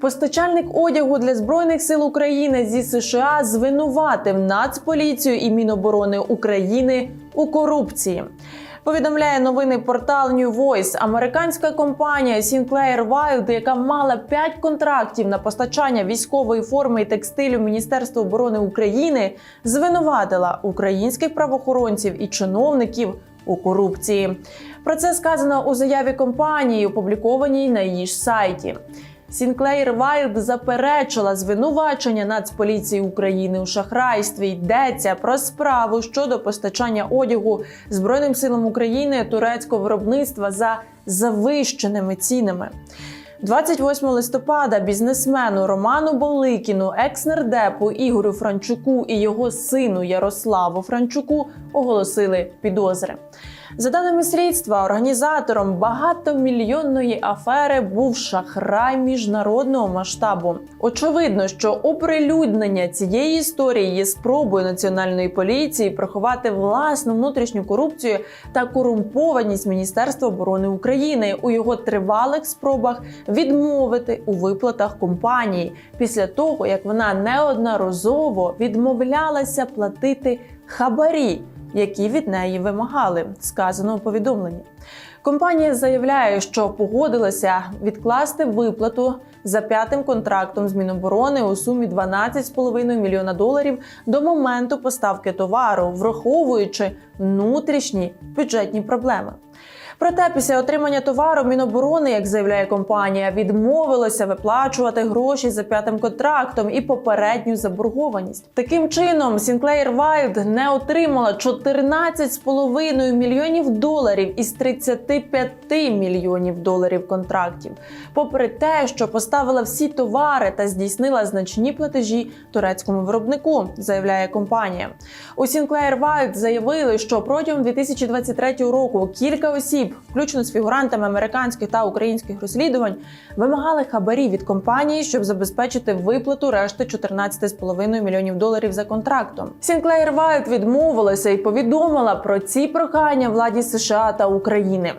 Постачальник одягу для збройних сил України зі США звинуватив Нацполіцію і Міноборони України у корупції. Повідомляє новинний портал New Voice. Американська компанія Sinclair Wild, яка мала 5 контрактів на постачання військової форми і текстилю Міністерства оборони України, звинуватила українських правоохоронців і чиновників у корупції. Про це сказано у заяві компанії, опублікованій на її ж сайті. Сінклеєр Вайлд заперечила звинувачення Нацполіції України у шахрайстві. Йдеться про справу щодо постачання одягу Збройним силам України турецького виробництва за завищеними цінами. 28 листопада бізнесмену Роману Боликіну, екс-нардепу Ігорю Франчуку і його сину Ярославу Франчуку оголосили підозри. За даними слідства, організатором багатомільйонної афери був шахрай міжнародного масштабу. Очевидно, що оприлюднення цієї історії є спробою національної поліції приховати власну внутрішню корупцію та корумпованість Міністерства оборони України у його тривалих спробах відмовити у виплатах компанії після того, як вона неодноразово відмовлялася платити хабарі які від неї вимагали, сказано у повідомленні. Компанія заявляє, що погодилася відкласти виплату за п'ятим контрактом з Міноборони у сумі 12,5 мільйона доларів до моменту поставки товару, враховуючи внутрішні бюджетні проблеми. Проте після отримання товару Міноборони, як заявляє компанія, відмовилося виплачувати гроші за п'ятим контрактом і попередню заборгованість. Таким чином, Sinclair Wild не отримала 14,5 мільйонів доларів із 35 мільйонів доларів контрактів, попри те, що поставила всі товари та здійснила значні платежі турецькому виробнику, заявляє компанія. У Sinclair Wild заявили, що протягом 2023 року кілька осіб, включно з фігурантами американських та українських розслідувань, вимагали хабарі від компанії, щоб забезпечити виплату решти 14,5 мільйонів доларів за контрактом. Sinclair Wild відмовилася і повідомила про ці прохання владі США та України.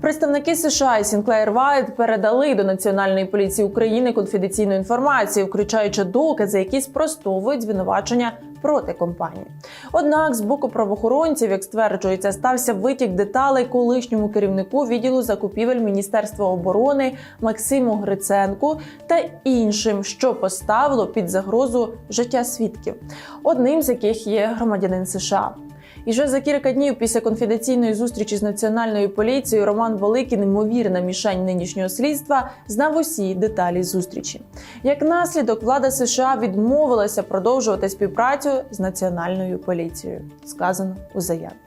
Представники США і Sinclair Wild передали до Національної поліції України конфіденційну інформацію, включаючи докази, які спростовують звинувачення проти компанії. Однак, з боку правоохоронців, як стверджується, стався витік деталей колишньому керівнику відділу закупівель Міністерства оборони Максиму Гриценку та іншим, що поставило під загрозу життя свідків, одним з яких є громадянин США. І вже за кілька днів після конфіденційної зустрічі з національною поліцією Роман Великий, ймовірна мішень нинішнього слідства, знав усі деталі зустрічі. Як наслідок, влада США відмовилася продовжувати співпрацю з національною поліцією, сказано у заяві.